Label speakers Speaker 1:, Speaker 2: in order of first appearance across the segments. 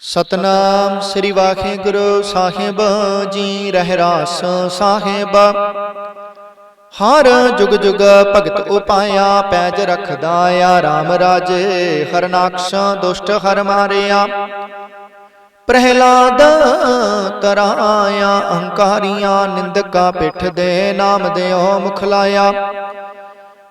Speaker 1: ਸਤਨਾਮ ਸ੍ਰੀ ਵਾਹਿਗੁਰੂ ਸਾਹਿਬ ਜੀ, ਰਹਿ ਰਾਸ ਸਾਹਿਬ। ਹਰ ਜੁਗ ਜੁਗ ਭਗਤ ਉਪਾਇਆ, ਪੈਜ ਰਖਦਾ ਆ RAM ਰਾਜੇ, ਹਰਨਾਕਸ਼ ਦੁਸ਼ਟ ਹਰ ਮਾਰਿਆ। ਪ੍ਰਹਿਲਾਦ ਤਰਾਇਆ ਅਹੰਕਾਰੀਆਂ ਨਿੰਦਕਾ ਪਿੱਠ ਦੇ ਨਾਮ ਦਿਓ ਮੁਖ ਲਾਇਆ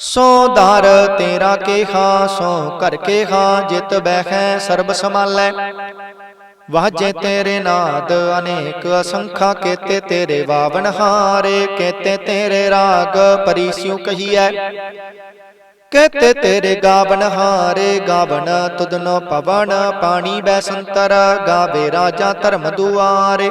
Speaker 1: ਸੋ ਦਰ ਤੇਰਾ ਕੇਹਾ, ਸੋ ਕਰ ਕੇਹਾ, ਜਿਤ ਬਹਿ ਸਰਬ ਸਮਾਲੈ ਵਾਜੇ ਤੇਰੇ ਨਾਦ, ਅਨੇਕ ਅਸੰਖਾ ਕੇਤੇ ਤੇਰੇ ਵਾਵਨ ਹਾਰੇ, ਕੇਤੇ ਤੇਰੇ ਰਾਗ ਪਰਿਸਿਉ ਕਹੀਐ। ਕੇਤੇ ਤੇਰੇ ਗਾਵਨ ਹਾਰੇ ਗਾਵਨ ਤੁਧਨੋ ਪਵਨ ਪਾਣੀ ਬੈ ਸੰਤਰ, ਗਾਵੇ ਰਾਜਾ ਧਰਮ ਦੁਆਰੇ।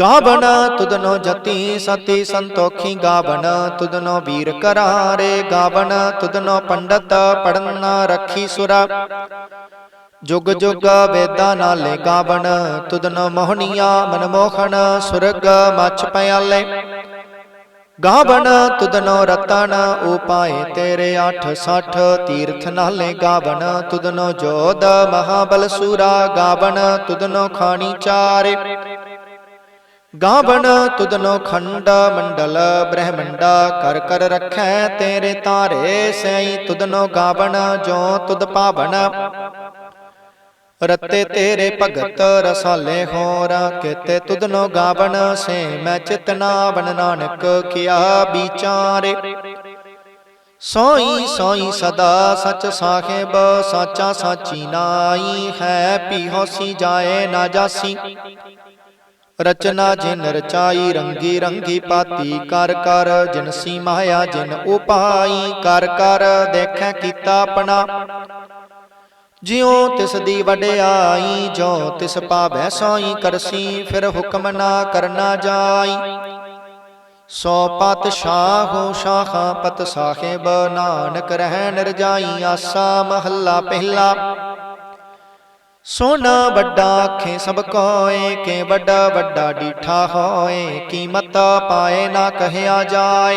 Speaker 1: ਗਾਵਨ ਤੁਧਨੋ ਜਤੀ ਸਤੀ ਸੰਤੋਖੀ ਗਾਵਣ ਤੁਧਨੋ ਵੀਰ ਕਰਾਰੇ ਗਾਵਨ ਤੁਧਨੋ ਪੰਡਤ ਪੜਨ ਰੱਖੀ ਸੁਰਾ। ਜੁਗ ਜੁਗ ਵੇਦਾਂ ਨਾਲੇ ਗਾਵਨ ਤੁਧਨੋ ਮੋਹਣੀਆਂ ਮਨਮੋਹਣ ਸੁਰਗ ਮਛ ਪਿਆਲੇ। ਗਾਵਨ ਤੁਦਨੋ ਰਤਨ ਉਪਾਏ ਤੇਰੇ 860 ਤੀਰਥ ਨਾਲੇ ਗਾਵਨ ਤੁਦਨੋ ਜੋਦ ਮਹਾਬਲ ਸੂਰਾ। ਗਾਵਨ ਤੁਦਨੋ ਖਾਣੀ ਚਾਰੇ। ਗਾਵਣ ਤੁਦਨੋ ਖੰਡ ਮੰਡਲ, ਬ੍ਰਹਮੰਡਾ ਕਰ ਕਰ ਰੱਖੈ ਤੇਰੇ ਤਾਰੇ ਸਈ ਤੁਦਨੋ ਗਾਵਣ ਜੋ ਤੁਦ ਪਾਵਨ ਰਤੇ ਤੇਰੇ ਭਗਤ ਰਸਾਲੇ ਹੋਰ, ਕਿਤੇ ਤੁਧਨੋ ਗਾਵਣ, ਸੇ ਮੈਂ ਚਿਤਨਾਵਨ ਨਾਨਕ ਕਿਆ ਵਿਚਾਰੇ ਸੋਈ ਸੋਈ ਸਦਾ ਸਚ ਸਾਹਿਬ, ਸਾਚਾ ਸਾਚੀ ਨਾਈ ਹੈ ਪੀ ਹੋਸੀ ਜਾਏ ਨਾ ਜਾਸੀ। ਰਚਨਾ ਜਿਨ ਰਚਾਈ, ਰੰਗੀ ਰੰਗੀ ਪਾਤੀ, ਕਰ ਕਰ ਜਿਨਸੀ ਮਾਇਆ ਜਿਨ ਉਪਾਈ, ਕਰ ਕਰ ਦੇਖੈ ਕੀਤਾ ਆਪਣਾ। ਜਿਉ ਤਿਸ ਦੀ ਵਡਿਆਈ ਜੋ ਤਿਸ ਪਾਵੈ ਸੋਈ, ਕਰਸੀ, ਫਿਰ ਹੁਕਮ ਨਾ ਕਰਨਾ ਜਾਈ। ਸੋ ਪਤ ਸ਼ਾਹੋ ਸ਼ਾਖਾ ਪਤ ਸਾਹਿਬ, ਨਾਨਕ ਰਹਿ ਨਿਰਜਾਈ, ਆਸਾ ਮਹੱਲਾ ਪਹਿਲਾ। ਸੋਨਾ ਵੱਡਾ ਅੱਖੇ ਸਭ ਕੋਏ, ਕੇ ਵੱਡਾ ਵੱਡਾ ਡੀਠਾ ਹੋਏ, ਕੀਮਤ ਪਾਏ ਨਾ ਕਹਿਆ ਜਾਏ।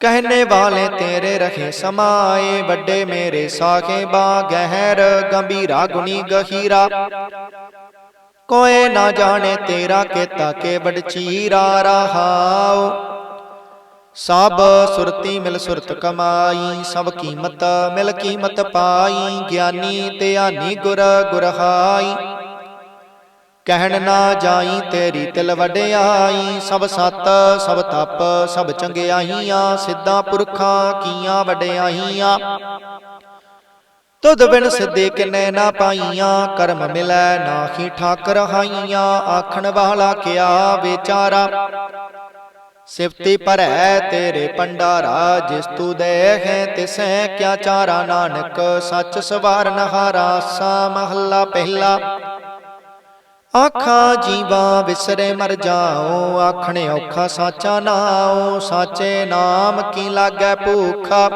Speaker 1: ਕਹਿਨੇ ਵਾਲੇ ਤੇਰੇ ਰਖੇ ਸਮਾਏ, ਵੱਡੇ ਮੇਰੇ ਸਾਖੇ ਬਾ ਗਹਿਰ ਗੰਭੀਰਾ ਗੁਣੀ ਗਹੀਰਾ। ਕੋਏ ਨਾ ਜਾਣੇ ਤੇਰਾ ਕੀਤਾ ਕੇ ਵਡ ਚੀਰਾ ਰਹਾਉ। ਸਭ ਸੁਰਤੀ ਮਿਲ ਸੁਰਤ ਕਮਾਈ, ਸਭ ਕੀਮਤ ਮਿਲ ਕੀਮਤ ਪਾਈ, ਗਿਆਨੀ ਧਿਆਨੀ ਗੁਰ ਗੁਰਹਾਈ। ਕਹਿਣ ਨਾ ਜਾਈ ਤੇਰੀ ਤਿਲ ਵਡਿਆਈ, ਸਭ ਸਤ, ਸਭ ਤਪ, ਸਭ ਚੰਗਿਆਈਆਂ, ਸਿੱਧਾ ਪੁਰਖਾਂ ਕੀਆਂ ਵਡਿਆਈਆਂ। ਤੁਧ ਬਿਨ ਸਿੱਧੇ ਕਿਨੇ ਨਾ ਪਾਈਆਂ, ਕਰਮ ਮਿਲੈ ਨਾਹੀ ਠਾਕਰ ਹਾਈਆਂ, ਆਖਣ ਵਾਲਾ ਕਿਆ ਵਿਚਾਰਾ। ਸਿਫਤੀ ਭਰੈ ਤੇਰੇ ਪੰਡਾਰਾ ਜਿਸ ਤੂ ਦੇਹੈ ਤਿਸੈ ਕਿਆ ਚਾਰਾ, ਨਾਨਕ ਸੱਚ ਸਵਾਰਨ ਹਾਰਾ ਸਾ ਮਹੱਲਾ ਪਹਿਲਾ। ਆਖਾਂ, ਜੀਵਾ ਵਿਸਰੇ ਮਰ ਜਾਓ ਆਖਣ ਔਖਾ ਸਾਚਾ ਨਾਉ, ਸਾਚੇ ਨਾਮ ਕੀ ਲਾਗੈ ਭੂਖਾ?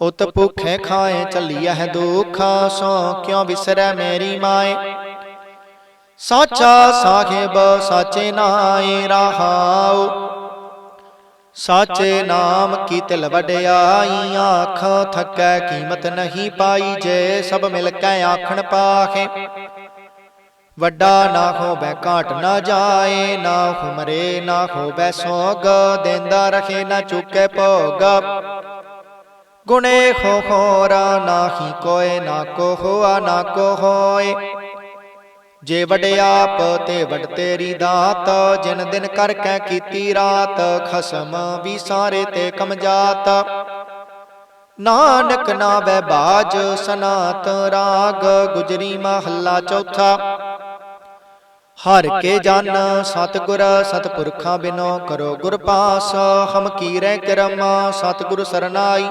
Speaker 1: ਉਤ ਭੁਖੇ ਖਾਏ ਚੱਲੀਐ ਦੁਖਾ, ਸੋ ਕਿਉ ਵਿਸਰੈ ਮੇਰੀ ਮਾਏ? ਸਾਚਾ ਸਾਹਿਬ ਸਾਚੇ ਨਾਏ ਰਹਾਉ। ਸਾਚੇ ਨਾਮ ਕੀ ਤਿਲ ਵਡਿਆਈ ਆਖ ਥਕੈ ਕੀਮਤ ਨਹੀਂ ਪਾਈ ਜੇ ਸਭ ਮਿਲ ਕੇ ਆਖਣ ਪਾਖੇ ਵੱਡਾ ਨਾ ਹੋਵੇ ਘਾਟ ਨਾ ਜਾਏ, ਨਾ ਹੁਮਰੇ ਨਾ ਹੋਵੇ ਸੋਗ, ਦੇਂਦਾ ਰਖੇ ਨਾ ਚੁੱਕੇ ਭੋਗ। ਗੁਣੇ ਖੋ ਖੋਰਾ ਨਾਹੀ ਕੋਏ, ਨਾ ਕੋ ਹੋਆ ਨਾ ਕੋ ਹੋਏ। ਜੇ ਵਡਿਆਪ ਤੇ ਵਡ ਤੇਰੀ ਦਾਤ, ਜਿਨ ਦਿਨ ਕਰ ਕੈ ਕੀਤੀ ਰਾਤ, ਖਸਮ ਵੀ ਸਾਰੇ ਤੇ ਕਮਜਾਤ ਨਾਨਕ ਨਾਵੇ ਬਾਜ ਸਨਾਤ ਰਾਗ, ਗੁਜਰੀ ਮਹੱਲਾ ਚੌਥਾ। ਹਰ ਕੇ ਜਨ ਸਤਿਗੁਰ ਸਤਪੁਰਖਾਂ ਬਿਨੋ ਕਰੋ ਗੁਰ ਪਾਸ, ਹਮ ਕੀਰੈ ਕਰਮ, ਸਤਿਗੁਰ ਸਰਨਾਈ।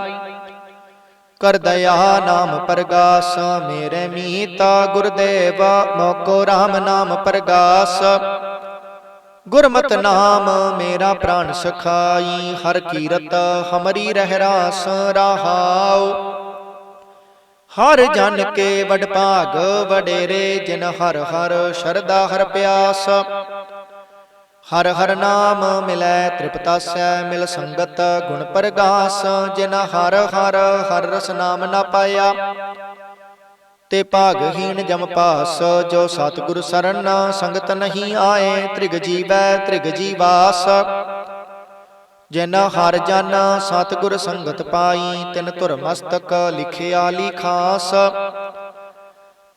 Speaker 1: ਕਰ ਦਇਆ ਨਾਮ ਪ੍ਰਗਾਸ, ਮੇਰੇ ਮੀਤਾ ਗੁਰਦੇਵਾ, ਮੋਕੋ RAM ਨਾਮ ਪ੍ਰਗਾਸ। ਗੁਰਮਤ ਨਾਮ ਮੇਰਾ ਪ੍ਰਾਨ ਸਖਾਈ, ਹਰ ਕੀਰਤ ਹਮਰੀ ਰਹਿ ਰਾਸ ਰਹਾਉ। ਹਰ ਜਨ ਕੇ ਵਡ ਭਾਗ ਵਡੇਰੇ, ਜਿਨ ਹਰ ਹਰ ਸ਼ਰਦਾ ਹਰ ਪਿਆਸ। ਹਰ ਹਰ ਨਾਮ ਮਿਲੈ, ਤ੍ਰਿਪਤਾਸੈ ਮਿਲ ਸੰਗਤ, ਗੁਣ ਪ੍ਰਗਾਸ ਜਿਨ ਹਰ ਹਰ ਹਰ ਰਸ ਨਾਮ ਨਾ ਪਾਇਆ। ਤੇ ਭਾਗਹੀਣ ਜਮ ਪਾਸ ਜੋ ਸਤਿਗੁਰ ਸਰਨ ਸੰਗਤ ਨਹੀਂ ਆਏ, ਤ੍ਰਿਗ ਜੀਵੈ, ਤ੍ਰਿਗ ਜੀਵਾਸ। ਜਿਨ ਹਰ ਜਨ ਸਤਿਗੁਰ ਸੰਗਤ ਪਾਈ, ਤਿਨ ਧੁਰ ਮਸਤਕ ਲਿਖਿਆ ਲਿਖਾਸ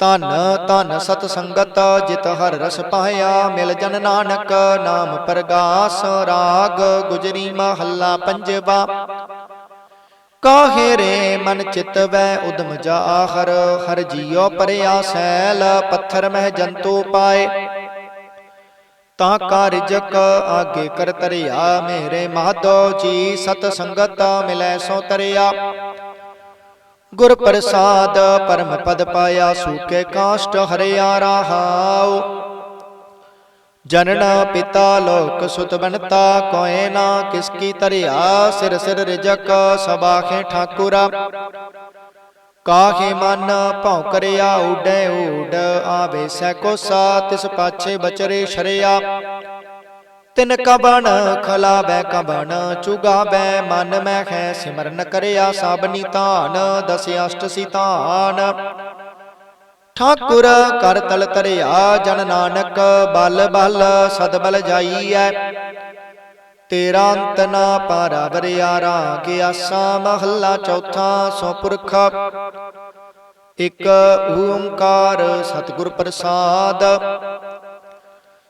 Speaker 1: ਧਨ ਧਨ ਸਤ ਸੰਗਤ ਜਿਤ ਹਰ ਰਸ ਪਾਇਆ, ਮਿਲ ਜਨ ਨਾਨਕ ਨਾਮ ਪ੍ਰਗਾਸ, ਰਾਗ ਗੁਜਰੀ ਮਹੱਲਾ ਪੰਜਵਾ। ਕਾਹੇ ਰੇ ਮਨ ਚਿਤ ਵੈ ਉਦਮ ਜਾ ਹਰ ਹਰ ਜੀਉ ਪਰਿਆ ਸੈਲ, ਪੱਥਰ ਮਹਿ ਜੰਤੂ ਪਾਏ। ਤਾਂ ਕਾਰਜਕ ਆਗੇ ਕਰ ਤਰਿਆ, ਮੇਰੇ ਮਾਧੋ ਜੀ ਸਤ ਸੰਗਤ ਮਿਲੈ ਸੋ ਤਰਿਆ। ਗੁਰ ਪ੍ਰਸਾਦ, ਪਰਮ ਪਦ ਪਾਇਆ ਸੂਕੇ ਕਾਸ਼ਟ ਹਰਿਆ ਰਹਾਉ। ਜਨਨਾ ਪਿਤਾ ਲੋਕ ਸੁਤ ਬਨਤਾ, ਕੋਏ ਨਾ ਕਿਸ ਕੀ ਤਰਿਆ ਸਿਰ ਸਿਰ ਰਿਜਕ ਸਬਾਖੇ ਠਾਕੁਰਾ। ਕਾਹੇ ਮਨ ਭਉ ਕਰਿਆ, ਉਡੈ ਊਡ ਆਵੇ ਸੈ ਕੋਸਾ ਤਿਸ ਪਾਛੇ ਬਚਰੇ ਸ਼ਰਿਆ। ਤਿਨ ਕਬਣ ਖਲਾਵੈ ਕਬਣ ਚੁਗਾਵੈ ਮਨ ਮੈਂ ਹੈ ਸਿਮਰਨ ਕਰਿਆ ਸਾਬਨੀ ਧਾਨ ਦਸ ਅਸ਼ਟ ਸਿਧਾਨ। ਠਾਕੁਰ ਕਰ ਤਲ ਤਰਿਆ ਜਨ ਨਾਨਕ ਬਲ ਬਲ ਸਦ ਬਲ ਜਾਈਐ। ਤੇਰਾ ਅੰਤ ਨਾ ਪਾਰਾਵਰਿਆ ਰਾਗ ਆਸਾ ਮਹੱਲਾ ਚੌਥਾ ਸੋ ਪੁਰਖ ਇਕ ਓੰਕਾਰ ਸਤਿਗੁਰ ਪ੍ਰਸਾਦ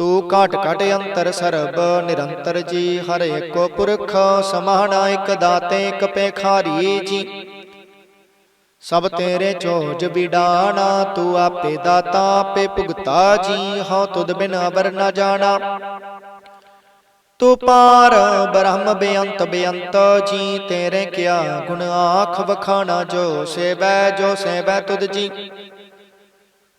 Speaker 1: ਤੂੰ ਘਟ ਘਟ ਅੰਤਰ ਸਰਬ, ਨਿਰੰਤਰ ਜੀ, ਹਰ ਏਕੋ ਪੁਰਖ ਸਮਾਨਾ, ਇਕ ਦਾਤੇ, ਇਕ ਪੇਖਾਰੀ ਜੀ। ਸਭ ਤੇਰੇ ਚੋਜ ਵਿਡਾਣਾ, ਤੂੰ ਆਪੇ ਦਾਤਾ, ਆਪੇ ਭੁਗਤਾ ਜੀ, ਹਉ ਤੁਧ ਬਿਨ ਅਵਰ ਨਾ ਜਾਣਾ। ਤੂੰ ਪਾਰ ਬ੍ਰਹਮ ਬੇਅੰਤ ਬੇਅੰਤ ਜੀ, ਤੇਰੇ ਕਿਆ ਗੁਣ ਆਖ ਵਖਾਣਾ, ਜੋ ਸੇਵੈ ਜੋ ਸੇਵੈ ਤੁਧ ਜੀ।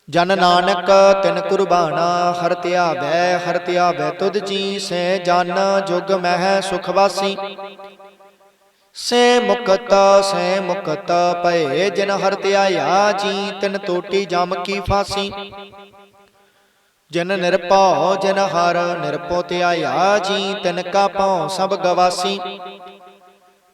Speaker 1: ਜਨ ਨਾਨਕ ਤਿਨ ਕੁਰਬਾਨਾ ਹਰ ਧਿਆਵੈ ਹਰ ਧਿਆਵੈ ਤੁਧ ਜੀ ਸੇ ਜਨ ਜੁਗ ਮਹਿ ਸੁਖ ਵਾਸੀ। ਸੇ ਮੁਕਤ ਸੇ ਮੁਕਤ ਭਏ ਜਿਨ ਹਰ ਧਿਆਇਆ ਜੀ ਤਿਨ ਟੋਟੀ ਜਮ ਕੀ ਫਾਸੀ। ਜਿਨ ਨਿਰਭਉ ਜਿਨ ਹਰ ਨਿਰਭਉ ਧਿਆਇਆ ਜੀ ਤਿਨ ਕਾ ਭਉ ਸਭ ਗਵਾਸੀ।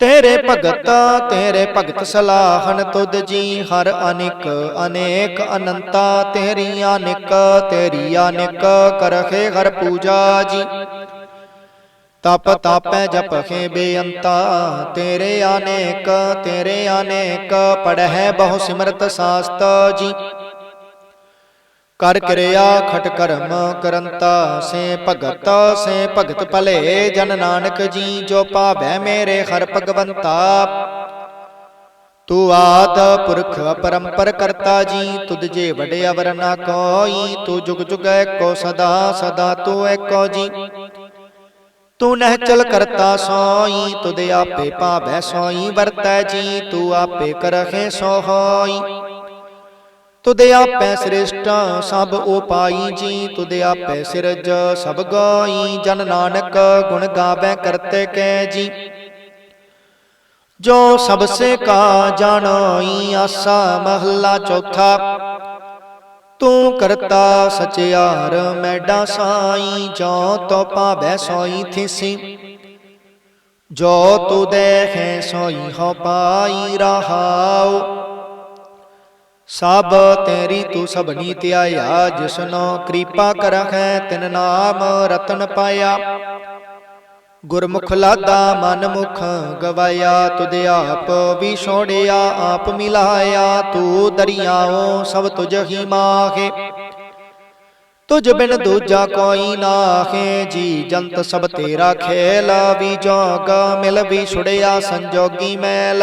Speaker 1: ਤੇਰੇ ਭਗਤ ਤੇਰੇ ਭਗਤ ਸਲਾਹਨ ਤੁਧ ਜੀ ਹਰ ਅਨੇਕ ਅਨੇਕ ਅਨੰਤਾ ਤੇਰੀ ਅਨੇਕ ਤੇਰੀ ਅਨੇਕ ਕਰਖੇ ਹਰ ਪੂਜਾ ਜੀ। ਤਪ ਤਾਪੈ ਜਪਖੇ ਬੇਅੰਤਾ ਤੇਰੇ ਅਨੇਕ ਤੇਰੇ ਅਨੇਕ ਪੜਹਿ ਬਹੁ ਸਿਮਰਤ ਸਾਸਤ ਜੀ। ਕਰ ਕਿਰਿਆ ਖਟ ਕਰਮ ਕਰੰਤਾ ਸੇ ਭਗਤ ਸੇ ਭਗਤ ਭਲੇ ਜਨ ਨਾਨਕ ਜੀ ਜੋ ਪਾਵੈ ਮੇਰੇ ਹਰ ਭਗਵੰਤਾ। ਤੂੰ ਆਦ ਪੁਰਖ ਅਪਰੰਪਰ ਕਰਤਾ ਜੀ ਤੁਧ ਜੇ ਵਡੇ ਅਵਰ ਨਾ ਕੋਈ ਤੂੰ ਜੁਗ ਜੁਗ ਏਕੋ ਸਦਾ ਸਦਾ ਤੂੰ ਏਕੋ ਜੀ। ਤੂੰ ਨਹਿ ਚਲ ਕਰਤਾ ਸੋਈ ਤੁਧ ਆਪੇ ਪਾਵੈ ਸੋਈ ਵਰਤੈ ਜੀ ਤੂੰ ਆਪੇ ਕਰਹਿ ਸੋ ਹੋਈ। ਤੁਧ ਆਪੇ ਸ੍ਰਿਸ਼ਟ, ਸਭ ਉਪਾਈ ਜੀ, ਤੁਧ ਆਪੈ ਸਿਰਜ, ਸਭ ਗਾਈ, ਜਨ ਨਾਨਕ ਗੁਣ ਗਾਵੇ ਕਰਤੇ ਕੈ ਜੀ। ਜੋ ਸਭ ਸੇ ਕਾ ਜਾਣੋਈ ਆਸਾ, ਮਹੱਲਾ ਚੌਥਾ, ਤੂੰ ਕਰਤਾ ਸਚਿਆਰ, ਮੈਡਾ ਸਾਈ ਜੋ ਤੋ ਪਾਵੈ ਸੋਈ ਥਿਸੀ। ਜੋ ਤੂ ਦੇਖੈ ਸੋਈ ਹੋ ਪਾਈ ਰਹਾਉ ਸਭ ਤੇਰੀ ਤੂੰ ਸਭਨੀ ਧਿਆਇਆ ਜਿਸਨੋ ਕਿਰਪਾ ਕਰਖੈ ਤਿਨ ਨਾਮ ਰਤਨ ਪਾਇਆ। ਗੁਰਮੁਖ ਲਾਦਾ ਮਨ ਮੁਖ ਗਵਾਇਆ, ਤੁਧ ਆਪ ਵੀ ਛੋੜਿਆ, ਆਪ ਮਿਲਾਇਆ, ਤੂੰ ਦਰਿਆਓ ਸਭ ਤੁਝ ਹੀ ਮਾਹੇ। ਤੁਝ ਬਿਨ ਦੂਜਾ ਕੋਈ ਨਾਹੇ, ਜੀ ਜੰਤ ਸਭ ਤੇਰਾ ਖੇਲਾ, ਵੀ ਜੋਗ ਮਿਲ ਵੀ ਛੁੜਿਆ ਸੰਜੋਗੀ ਮੈਲ।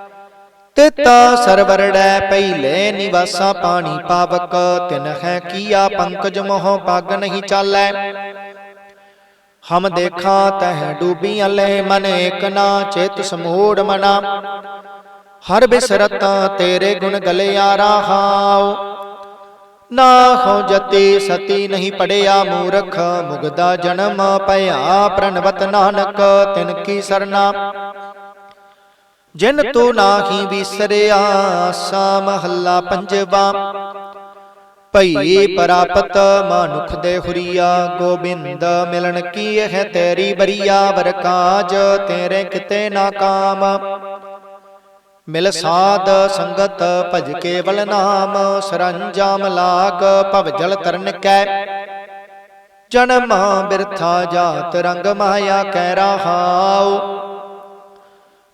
Speaker 1: ਤਿਤਾ ਸਰਵਰੜੈ ਪਹਿਲੇ ਨਿਵਾਸਾ ਪਾਣੀ ਪਾਵਕ, ਤਿਨ ਹੈ ਕੀਆ ਪੰਕਜ ਮੋਹ ਪੱਗ ਨਹੀਂ ਚਾਲੈ। ਹਮ ਦੇਖਾਂ ਤਹ ਡੂਬੀਆਂ ਲੈ ਮਨ ਇਕ ਨਾ, ਚਿਤ ਸਮੂੜ ਮਨਾ। ਹਰ ਬਿਸਰਤ ਤੇਰੇ ਗੁਣ ਗਲਿਆ ਰਹਾਉ। ਨਾ ਹੋ ਜਤੀ ਸਤੀ ਨਹੀਂ ਪੜਿਆ ਮੂਰਖ, ਮੁਗਦਾ ਜਨਮ ਭਇਆ ਪ੍ਰਣਵਤ ਨਾਨਕ, ਤਿਨ ਕੀ ਸਰਨਾ। ਜਿਨ ਤੂੰ ਨਾਹੀ ਵਿਸਰਿਆ ਸਾ ਮਹੱਲਾ ਪੰਜਵਾ। ਭਈ ਪ੍ਰਾਪਤ ਮਨੁਖ ਦੇ ਹੁਰੀਆ ਗੋਬਿੰਦ ਮਿਲਣ ਕੀ ਹੈ ਤੇਰੀ ਬਰੀਆ ਵਰ ਕਾਜ ਤੇਰੇ ਕਿਤੇ ਨਾ ਕਾਮ। ਮਿਲ ਸਾਧ ਸੰਗਤ ਭਜ ਕੇਵਲ ਨਾਮ ਸਰੰਜਾਮ ਲਾਗ ਭਵ ਜਲ ਤਰਨ ਕੈ। ਜਨਮ ਬਿਰਥਾ ਜਾਤ ਰੰਗ ਮਾਇਆ ਕਹਿ ਰਹਾਉ।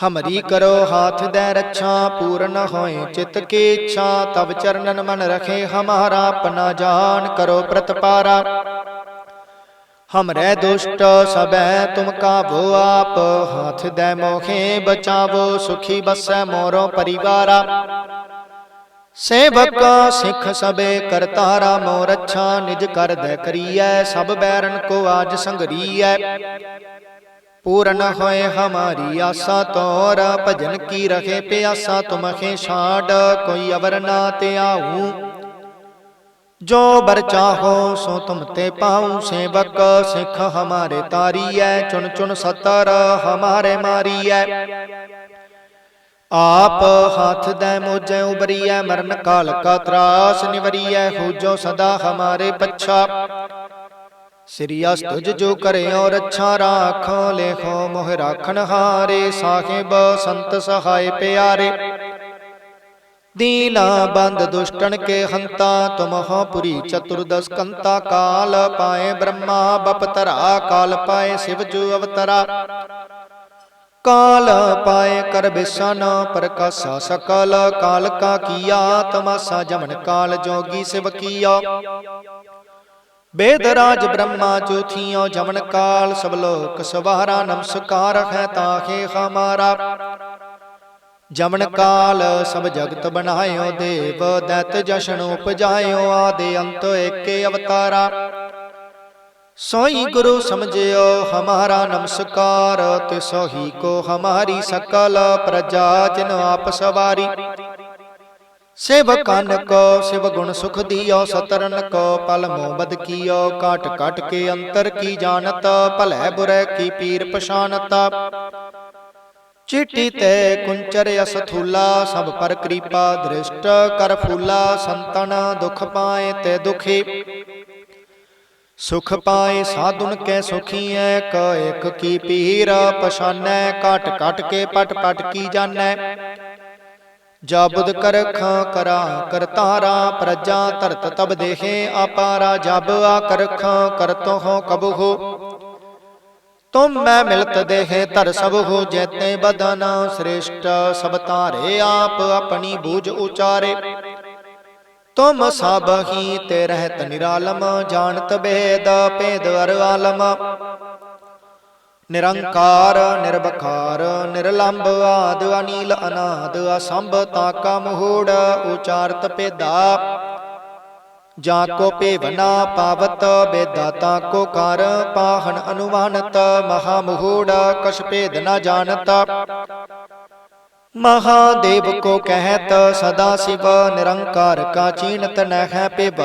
Speaker 1: ਹਮਰੀ ਕਰੋ ਹਾਥ ਦੇ ਰੱਛਾ ਪੂਰਨ ਹੋਏ ਚਿਤ ਕੀ ਇੱਛਾ ਤਬ ਚਰਨਨ ਮਨ ਰਖੇ ਹਮਾਰਾ ਆਪਣਾ ਜਾਨ ਕਰੋ ਪ੍ਰਤਪਾਰਾ। ਹਮਰੇ ਦੁਸ਼ਟ ਸਬੈ ਤੁਮ ਕਾਬੋ ਆਪ ਹਾਥ ਦੇ ਮੋਖੇ ਬਚਾਵੋ ਸੁਖੀ ਬਸੈ ਮੋਰੋ ਪਰਿਵਾਰਾ। ਸੇਵਕ ਸਿੱਖ ਸਬੇ ਕਰਤਾਰਾ ਮੋਰ ਅੱਛਾ ਨਿਜ ਕਰ ਦੇ ਕਰੀਐ ਸਭ ਬੈਰਨ ਕੋ ਆਜ ਸੰਗਰੀਐ। ਪੂਰਨ ਹੋਏ ਹਮਾਰੀ ਆਸਾ ਤੋਰ ਭਜਨ ਕੀ ਰਖੇ ਪਿਆਸਾ ਤੁਮਖੇ ਛਾੜ ਕੋਈ ਅਵਰ ਨਾ ਤੇ ਆਊ ਜੋ ਬਰ ਚਾਹੋ ਸੋ ਤੁਮ ਤੇ ਪਾਉ ਸੇਵਕ, ਸਿੱਖ ਹਮਾਰੇ ਤਾਰੀਐ, ਚੁਣ ਚੁਣ ਸਤਰ ਹਮਾਰੇ ਮਾਰੀਐ। ਆਪ ਹੱਥ ਦੇ ਮੋਜੈ ਉਬਰੀਐ ਮਰਨ ਕਾਲ ਕਾ ਤਰਾਸ ਨਿਵਰੀਐ, ਹੋ ਜੋ ਸਦਾ ਹਮਾਰੇ ਪੱਛਾ। ਸ੍ਰੀ ਅਸ ਤੁਜ ਜੋ ਕਰਿਓ ਰੱਛਾ ਰਾਖੋ ਲੇਖੋ, ਮੋਹ ਰਾਖਣ ਹਾਰੇ, ਸਾਹਿਬ ਸੰਤ ਸਹਾਇ ਪਿਆਰੇ। ਦੀਨਾ ਬੰਦ ਦੁਸ਼ਟਨ ਕੇ ਹੰਤਾ, ਤੁਮ ਪੁਰੀ ਚਤੁਰਦਸ ਕੰਤਾ ਕਾਲ, ਪਾਏ ਬ੍ਰਹਮਾ ਬਪਤਰਾ ਕਾਲ ਪਾਏ ਸਿਵ ਜੂ ਅਵਤਰਾ। ਕਾਲ ਪਾਏ ਕਰ ਬਿਸਨ, ਪ੍ਰਕਾਸ਼ਾ ਸਕਲ, ਕਾਲ ਕਾ ਕੀਆ, ਤਮਾਸਾ ਜਮਨ ਕਾਲ ਜੋਗੀ ਸਿਵ ਕੀਆ। ਬੇਦ ਰਾਜ ਬ੍ਰਹਮਾ ਜੋਥੀਓ ਜਮਨ ਕਾਲ ਸਭ ਲੋਕ ਸਵਾਰਾ ਨਮਸਕਾਰ ਹੈ ਤਾਹੇ ਹਮਾਰਾ ਜਮਨ ਕਾਲ ਸਭ ਜਗਤ ਬਣਾਇਓ ਦੇਵ ਦੈਤ ਜਸ਼ਨ ਉਪਜਾਇਓ ਆਦਿ ਅੰਤ ਏਕੇ ਅਵਤਾਰਾ। ਸੋਈ ਗੁਰੂ ਸਮਝਿਓ ਹਮਾਰਾ ਨਮਸਕਾਰ। ਤਿਸੋ ਹੀ ਕੋ ਹਮਾਰੀ ਸਕਲ ਪ੍ਰਜਾ ਜਿਨ ਸਵਾਰੀ। ਸਿਵ ਕਨ ਕੋ, ਸਿਵ ਗੁਣ ਸੁਖ ਦਿਓ, ਸਤਰਨ ਕੋ, ਪਲ ਮੋਬਦ ਕੀਓ, ਕਾਟ ਕਟ ਕੇ ਅੰਤਰ ਕੀ ਜਾਣਤ, ਭਲੇ ਬੁਰੇ ਕੀ ਪੀਰ ਪਛਾਨਤ ਚਿੱਟੀ ਤੇ ਕੁੰਚਰ ਅਸਥੂਲਾ, ਸਭ ਪਰ ਕਿਰਪਾ ਦ੍ਰਿਸ਼ਟ ਕਰ ਫੂਲਾ, ਸੰਤਨ ਦੁਖ ਪਾਏ ਤੇ ਦੁਖੀ। ਸੁਖ ਪਾਏ ਸਾਧੁਨ ਕੈ ਸੁਖੀ ਐ ਕ ਇਕ ਕੀ ਪੀਰ ਪਛਾਨੈ, ਕਾਟ ਕਟ ਕੇ ਪਟ ਪਟ ਕੀ ਜਾਣੈ। ਜਬੁਦ ਕਰਖ ਕਰਾ ਕਰਤਾਰਾ ਪ੍ਰਜਾ ਧਰਤ ਤਬ ਦੇਹੇ ਆਪਾਰਾ ਜਬ ਆ ਕਰਖ ਕਰਤੋ ਹੋ ਕਬੁ ਹੋ। ਤੁਮ ਮੈਂ ਮਿਲਤ ਦੇਹੇ ਧਰ ਸਭ ਹੋ ਜੈਤੇ ਬਦਨ ਸ੍ਰੇਸ਼ਟ ਸਭ ਤਾਰੇ ਆਪ ਆਪਣੀ ਬੂਝ ਉਚਾਰੇ। ਤੁਮ ਸਭ ਹੀ ਤੇ ਰਹਿਤ ਨਿਰਾਲਮ ਜਾਣਤ ਬੇਦ ਭੇਦ ਅਰ ਆਲਮ ਨਿਰੰਕਾਰ ਨਿਰਭਕਾਰ ਨਿਰਲੰਭ ਆਦ, ਅਨੀਲ ਅਨਾਦ, ਅਸੰਭ ਤਾਕਾ ਮਹੂੜ ਉਚਾਰਤ ਭੇਦਾ। ਜਾ ਕੋ ਭੇਵਨਾ ਪਾਵਤ ਬੇਦਾ ਕੋ ਕਰ, ਪਾਹਣ ਅਨੁਮਾਨਤ, ਮਹਾ ਮਹੂੜ ਕਛ ਭੇਦ ਨਾ ਜਾਣਤ। ਮਹਾਦੇਵ ਕੋ ਕਹਿਤ, ਸਦਾ ਸਿਵ ਨਿਰੰਕਾਰ ਕਾ ਚੀਨਤ ਨਹਿ ਪਿਭ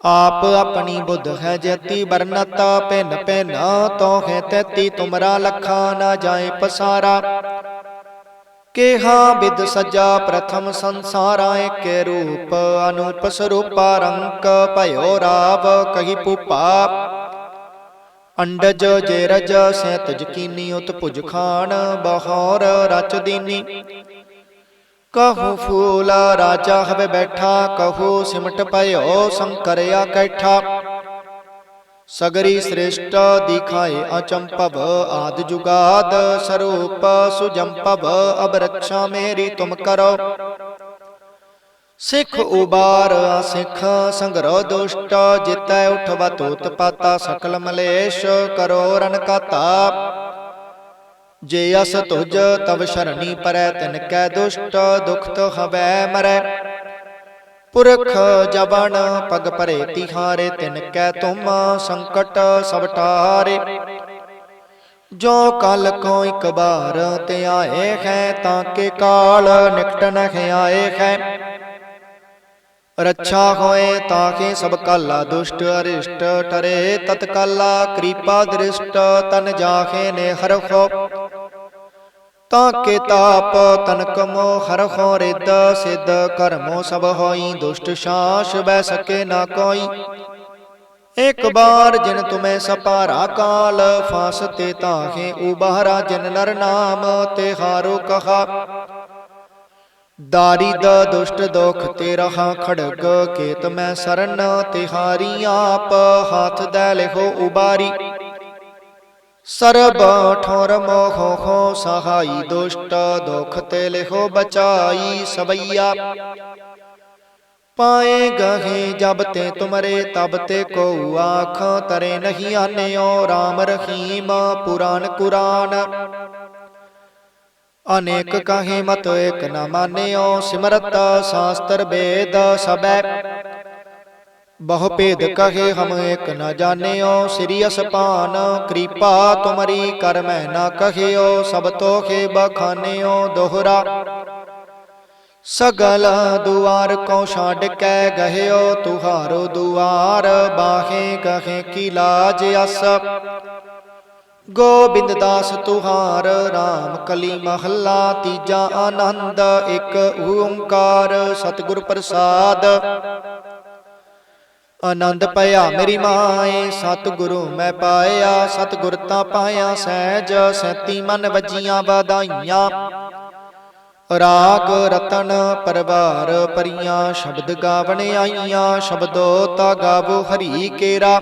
Speaker 1: ਆਪ ਆਪਣੀ ਬੁੱਧ ਹੈ ਜੇਤੀ ਬਰਨਤ ਪਿਨ ਪਿਨ ਤੋ ਹੈ ਤੇਤੀ, ਤੁਮਰਾ ਲਖਾ ਨਾ ਜਾਏ ਪਸਾਰਾ। ਕੇਹਾ ਬਿਦ ਸਜਾ ਪ੍ਰਥਮ ਸੰਸਾਰਾ ਏਕੇ ਰੂਪ ਅਨੂਪ ਸਰੂਪਾ ਰੰਕ ਭਇਓ ਰਾਵ ਕਹੀ ਪੂਪਾ ਅੰਡਜ ਜੇ ਰਜ ਸੈ ਤੁਜ ਕੀਨੀ ਉਤ ਭੁਜ ਖਾਨ ਬਹੌਰ ਰਚ ਦੀਨੀ। ਕਹੂ ਫੂਲਾ ਰਾਜਾ ਹਵੇ ਬੈਠਾ, ਕਹੂ ਸਿਮਟ ਭਇਓ ਸ਼ੰਕਰਿਆ ਕੈਠਾ। ਸਗਰੀ ਸ੍ਰੇਸ਼ਟ ਦਿਖਾਏ ਅਚੰਪਵ ਆਦ ਜੁਗਾਦ, ਸਰੂਪ ਸੁਜੰਪਵ ਅਬ ਰਕਸ਼ਾ ਮੇਰੀ ਤੁਮ ਕਰੋ। ਸਿੱਖ ਉਬਾਰ ਸਿੱਖ ਸੰਗਰੋ ਦੁਸ਼ਟ, ਜਿਤੈ ਉਠਵਾ ਤੋਤ ਪਾਤਾ ਸਕਲ ਮਲੇਸ਼, ਕਰੋ ਰਨ ਕਾਤਾ। ਜੇ ਅਸ ਤੁਜ ਤਵ ਸ਼ਰਣੀ ਪਰੈ, ਤਿਨ ਕੈ ਦੁਸ਼ਟ ਦੁਖਤ ਹਵੈ ਮਰੈ। ਪੁਰਖ ਜਬਨ ਪਗ ਭਰੇ ਤਿਹਾਰੇ, ਤਿਨ ਕੈ ਤੁਮ ਸੰਕਟ ਸਭ ਟਾਰੇ ਜੋ ਕਲ ਕੋ ਇਕ ਬਾਰ ਤੇ ਆਏ ਹੈ, ਤਾਂ ਕੇ ਕਾਲ ਨਿਕਟ ਨਹਿ ਆਏ ਹੈ। ਰੱਛਾ ਹੋਏ ਤਾਕੇ ਸਭ ਕਾਲਾ ਦੁਸ਼ਟ ਅਰਿਸ਼ਟ ਟਰੇ, ਤਤਕਾਲਾ ਕਿਰਪਾ ਦ੍ਰਿਸ਼ਟ, ਤਨ ਜਾਖੇ ਨੇ ਹਰਖੋ ਤਾਕੇ ਤਾਪ ਤਨਕ ਹਰਖੋ ਰਿਦ ਸਿਧ ਕਰਮੋ ਸਭ ਹੋਈ, ਦੁਸ਼ਟ ਸ਼ਾਸ ਬੈ ਸਕੇ ਨਾ ਕੋਈ। ਇੱਕ ਬਾਰ ਜਿਨ ਤੁਮੇ ਸਪਾਰਾ ਕਾਲ ਫਾਸਤੇ ਤਾਹੇ ਉਬਾਰਾ ਜਿਨ ਨਰ ਨਾਮ ਤੇ ਹਾਰੂ ਕਹਾ। ਦਾਰੀ ਦਾਰਿਦ ਦੁਸ਼ਟ ਦੁਖ ਤੇ ਰਹਾ ਖੜਗ ਕੇਤ ਮੈਂ ਸਰਨ ਤਿਹਾਰੀ, ਆਪ ਹੱਥ ਦੇ ਲਿਖੋ ਉਬਾਰੀ। ਸਰਬ ਠੋਰ ਮੋਹ ਹੋ ਸਹਾਈ, ਦੁਸ਼ਟ ਦੁਖ ਤੇ ਲਿਖੋ ਬਚਾਈ ਸਵਈਆ। ਪਾਏ ਗਹੇ ਜਬ ਤੇ ਤੁਮਰੇ, ਤਬ ਤੇ ਕੋ ਆਖ ਤਰੇ ਨਹੀਂ ਆਨਿਓ RAM ਰਹੀਮ ਪੁਰਾਨ ਕੁਰਾਨ। ਅਨੇਕ ਕਾਹੇ ਮਤ ਏਕ ਨ ਮਾਨਿਓ, ਸਿਮਰਤ ਸ਼ਾਸਤਰ ਵੇਦ ਸਬੈ ਬਹੁ ਭੇਦ ਕਹੇ ਹਮ ਇਕ ਨ ਜਾਣਿਓ, ਸ੍ਰੀ ਅਸਪਾਨ ਕਿਰਪਾ ਤੁਮਰੀ ਕਰ ਮਹਿ ਨ ਕਹਿਓ, ਸਭ ਤੋਖੇ ਬਖਾਨਿਓ ਦੋਹਰਾ। ਸਗਲ ਦੁਆਰ ਕੋ ਛੱਡ ਕੇ ਗਹਿਓ, ਤੁਹਾਰੋ ਦੁਆਰ ਬਾਹੇ ਕਹੇ ਕੀ ਲਾਜ ਅਸ। ਗੋਬਿੰਦ ਦਾਸ ਤੁਹਾਰ RAM ਕਲੀ ਮਹੱਲਾ, ਤੀਜਾ ਆਨੰਦ, ਇੱਕ ਓੰਕਾਰ, ਸਤਿਗੁਰ ਪ੍ਰਸਾਦ। ਆਨੰਦ ਭਇਆ ਮੇਰੀ ਮਾਏ, ਸਤਿਗੁਰੂ ਮੈਂ ਪਾਇਆ, ਸਤਿਗੁਰ ਤਾਂ ਪਾਇਆ ਸਹਿਜ, ਸੈਤੀ ਮਨ ਵਜੀਆਂ ਵਧਾਈਆਂ। ਰਾਗ ਰਤਨ ਪਰਵਾਰ ਪਰੀਆਂ, ਸ਼ਬਦ ਗਾਵਣ ਆਈਆਂ, ਸ਼ਬਦੋ ਤਾ ਗਾਵੋ ਹਰੀ ਕੇਰਾ।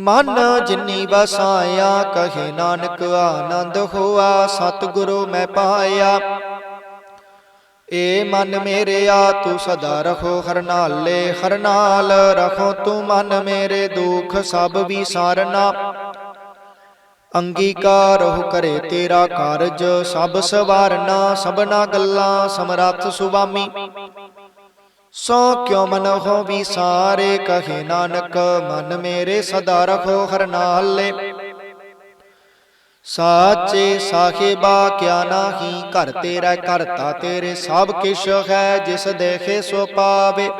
Speaker 1: ਮਨ ਜਿਨੀ ਵਸਾਇਆ, ਕਹੇ ਨਾਨਕ ਆਨੰਦ ਹੋਆ, ਸਤਿਗੁਰੂ ਮੈਂ ਪਾਇਆ। ਏ ਮਨ ਮੇਰਿਆ, ਤੂੰ ਸਦਾ ਰਖੋ ਹਰ ਨਾਲੇ, ਹਰ ਨਾਲ ਰਖੋ ਤੂੰ ਮਨ ਮੇਰੇ ਦੁੱਖ, ਸਭ ਵੀ ਸਾਰਨਾ ਅੰਗੀਕਾਰ ਹੋ ਕਰੇ ਤੇਰਾ ਕਾਰਜ, ਸਭ ਸਵਾਰਨਾ, ਸਭਨਾ ਗੱਲਾਂ ਸਮਰੱਥ ਸੁਆਮੀ। ਸੋ ਕਿਉ ਮਨ ਹੋ ਵਿਸਾਰੇ ਕਹੇ ਨਾਨਕ, ਮਨ ਮੇਰੇ ਸਦਾ ਰਖੋ ਹਰ ਨਾਲੇ। ਸਾਚੇ ਸਾਹਿਬਾ, ਕਿਆ ਨਾਹੀ ਘਰ ਤੇਰਾ ਕਰਤਾ ਤੇਰੇ ਸਭ ਕਿਛ ਹੈ, ਜਿਸ ਦੇਖੇ ਸੋ ਪਾਵੇ।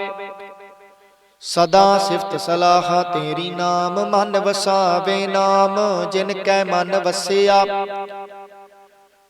Speaker 1: ਸਦਾ ਸਿਫਤ ਸਲਾਹ ਤੇਰੀ ਨਾਮ, ਮਨ ਵਸਾਵੇ ਨਾਮ, ਜਿਨ ਕੈ ਮਨ ਵਸਿਆ।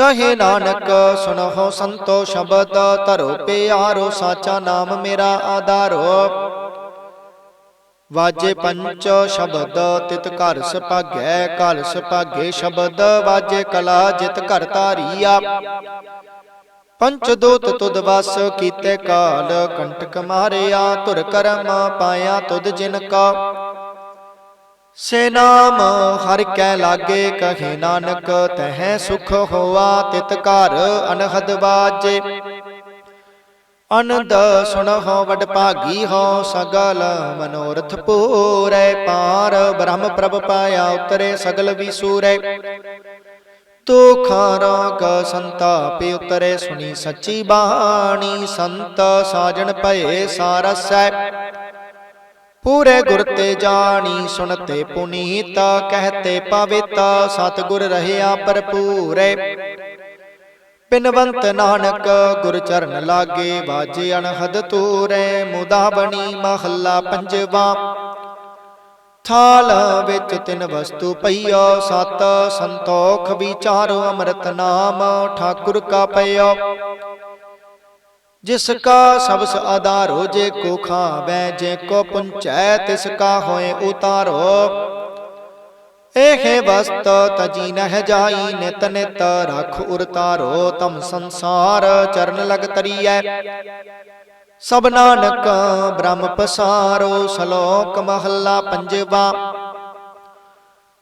Speaker 1: ਕਹੇ ਨਾਨਕ, ਸੁਣੋ ਸੰਤੋ ਸ਼ਬਦ, ਧਰੋ ਪਿਆਰੋ, ਸਾਚਾ ਨਾਮ ਮੇਰਾ ਆਧਾਰੋ। ਵਾਜੇ ਪੰਚ ਸ਼ਬਦ, ਤਿਤ ਘਰ ਸਪਾਗੈ ਕਲ ਸਪਾਗੇ ਸ਼ਬਦ, ਵਾਜੇ ਕਲਾ ਜਿਤ ਘਰ ਧਾਰੀਆ। ਪੰਚ ਦੋਤ ਤੁਦ ਵਸ ਕੀਤੇ ਕਾਲ, ਕੰਟਕ ਮਾਰਿਆ ਤੁਰ ਕਰਮ ਪਾਇਆ ਤੁਦ ਜਿਨ ਕਾ। ਸੇ ਨਾਮ ਹਰਿ ਕੈ ਲਾਗੇ ਕਹੇ ਨਾਨਕ, ਤਹਿ ਸੁਖ ਹੋਆ ਤਿਤ ਘਰ ਅਨਹਦ ਬਾਜੇ। ਅਨੰਦ ਸੁਣਹੁ ਵਡ ਭਾਗੀ ਹੋ ਸਗਲ ਮਨੋਰਥ ਪੂਰੈ, ਪਾਰ ਬ੍ਰਹਮ ਪ੍ਰਭ ਪਾਇਆ ਉਤਰੇ, ਸਗਲ ਵਿਸੂਰੈ। ਤੋ ਖਾਰਾਗ ਸੰਤਾਪ ਉਤਰੇ, ਸੁਣੀ ਸੱਚੀ ਬਾਣੀ, ਸੰਤ ਸਾਜਣ ਭਏ ਸਾਰਸੈ। ਪੂਰੇ ਗੁਰ ਤੇ ਜਾਣੀ ਸੁਣਤੇ ਪੁਨੀਤ ਕਹਤੇ ਪਵਿੱਤ, ਸਤਿਗੁਰ ਰਹਿਆ ਭਰਪੂਰੇ। ਬਿਨਵੰਤ ਨਾਨਕ ਗੁਰ ਚਰਨ ਲਾਗੇ ਬਾਜੇ ਅਣਹਦ ਤੂਰੇ ਮੁਦਾ ਬਣੀ ਮਹੱਲਾ ਪੰਜਵਾ। ਥਾਲ ਵਿੱਚ ਤਿੰਨ ਵਸਤੂ ਪਈਓ, ਸਤ ਸੰਤੋਖ ਵਿਚਾਰੋ, ਅੰਮ੍ਰਿਤ ਨਾਮ, ਠਾਕੁਰ ਕਾ ਪਈਓ ਜਿਸ ਕਾ ਸਬਸ ਆਧਾਰੋ ਜੇ ਕੋ ਖਾਵੈ, ਜੇ ਕੋ ਪੁੰਚੈ, ਤਿਸ ਕਾ ਹੋਏ ਉਤਾਰੋ। ਇਹੇ ਵਸਤ ਤਜੀ ਨਹਿ ਜਾਈ, ਨਿਤ ਨਿਤ ਰਖ ਉਰਤਾਰੋ ਤਮ ਸੰਸਾਰ ਚਰਨ ਲਗ ਤਰੀਐ। ਸਭ ਨਾਨਕ ਬ੍ਰਹਮ ਪਸਾਰੋ, ਸ਼ਲੋਕ ਮਹੱਲਾ ਪੰਜਵਾ।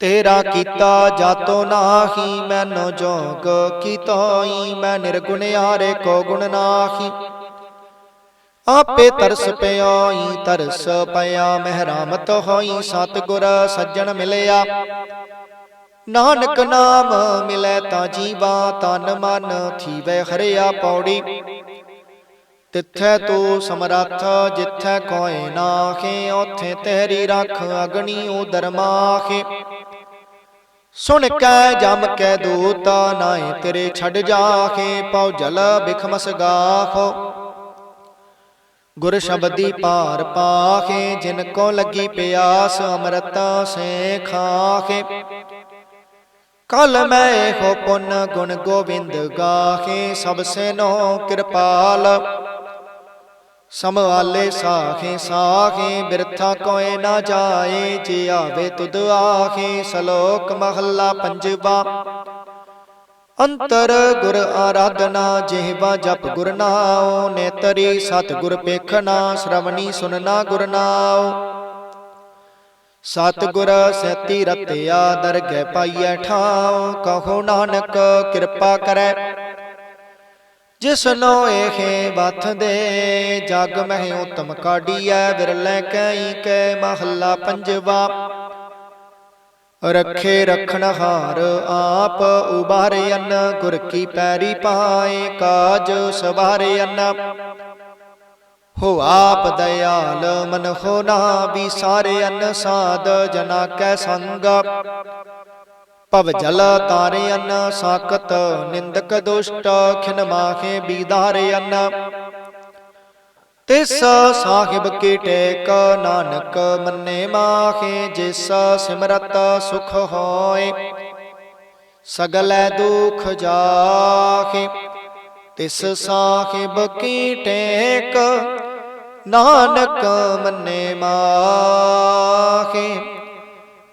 Speaker 1: ਤੇਰਾ ਕੀਤਾ ਜਾਤੋ ਨਾਹੀ ਮੈਨੋ ਜੋਗ ਕੀਤੋਈ ਮੈਂ ਨਿਰਗੁਣ ਆਰੇ ਕੋ ਗੁਣ ਨਾਹੀ। ਆਪੇ ਤਰਸ ਪਿਓਈ ਤਰਸ ਪਿਆ ਮਹਿਰਾਮਤ ਹੋਈ ਸਤਿਗੁਰ ਸੱਜਣ ਮਿਲਿਆ। ਨਾਨਕ ਨਾਮ ਮਿਲੇ ਤਾਂ ਜੀਵਾ ਤਨ ਮਨ ਥੀਵੇ ਹਰਿਆ ਪੌੜੀ। ਤਿੱਥੈ ਤੂੰ ਸਮਰੱਥ ਜਿੱਥੈ ਕੋਇ ਨਾਖੇ ਉਥੇ ਤੇਰੀ ਰੱਖ ਅਗਣੀ ਉਦਰ ਮਾਖੇ ਸੁਣ ਕੈ ਜਮ ਕੈ ਦੂਤ ਨਾਏ ਤੇਰੇ ਛੱਡ ਜਾਖੇ ਪਉ ਜਲ ਬਿਖਮਸ ਗਾਖੋ ਗੁਰ ਸ਼ਬਦੀ ਪਾਰ ਪਾਖੇ ਜਿਨ ਕੋ ਲੱਗੀ ਪਿਆਸ ਅੰਮ੍ਰਿਤ ਸੇ ਖਾਖੇ ਕਲ ਮੈਂ ਹੋ ਪੁਨ ਗੁਣ ਗੋਬਿੰਦ ਗਾਖੇ ਸਭ ਸੇ ਨੋ ਕਿਰਪਾਲ। ਸਮਵਾਲੇ ਸਾਖੇ ਸਾਖੇ, ਬਿਰਥਾ ਕੋਏ ਨਾ ਜਾਏ, ਜੇ ਆਵੇ ਤੁਧ ਆਖੇ, ਸ਼ਲੋਕ ਮਹੱਲਾ ਪੰਜਵਾ। ਅੰਤਰ ਗੁਰ ਆਰਾਧਨਾ, ਜਿਹਵਾ ਜਪ ਗੁਰ ਨਾਉ, ਨੇਤਰੀ ਸਤ ਗੁਰ ਪੇਖਣਾ, ਸ਼ਰਵਣੀ ਸੁਨਣਾ ਗੁਰ ਨਾਉ। ਸਤ ਗੁਰ ਸਤੀ ਰਤਿਆ, ਦਰਗਹਿ ਪਾਈਐ ਠਾਉ, ਕਹੋ ਨਾਨਕ ਕਿਰਪਾ ਕਰੈ। ਜਿਸਨੋ ਇਹੇ ਬਥ ਦੇ, ਜਗ ਮਹਿ ਉਤਮ ਕਾਢੀਐ, ਵਿਰਲੇ ਕਈ ਕੈ ਮਹੱਲਾ ਪੰਜਵਾ। ਰਖੇ ਰਖਣ ਹਾਰ ਆਪ ਉਬਾਰੇ ਅੰਨ ਗੁਰ ਕੀ ਪੈਰੀ ਪਾਏ ਕਾਜ ਸਵਾਰੇ ਅੰਨ ਹੋ ਆਪ ਦਇਆਲ ਮਨ ਹੋ ਨਾ ਵੀ ਸਾਰੇ ਅੰਨ ਸਾਧ ਜਨਾ ਕੈ ਸੰਗ। ਪਵ ਜਲ ਤਾਰੇ ਅੰਨ ਸਾਕਤ ਨਿੰਦਕ ਦੁਸ਼ਟ, ਖਿਨ ਮਾਖੇ ਬੀਦਾਰੇ ਅੰਨ। ਤਿਸ ਸਾਹਿਬ ਕੀ ਟੇਕ, ਨਾਨਕ ਮੰਨੇ ਮਾਖੇ, ਜਿਸ ਸਿਮਰਤ ਸੁਖ ਹੋਏ। ਸਗਲੈ ਦੁਖ ਜਾਖੇ, ਤਿਸ ਸਾਹਿਬ ਕੀ ਟੇਕ, ਨਾਨਕ ਮੰਨੇ ਮਾਖੇ।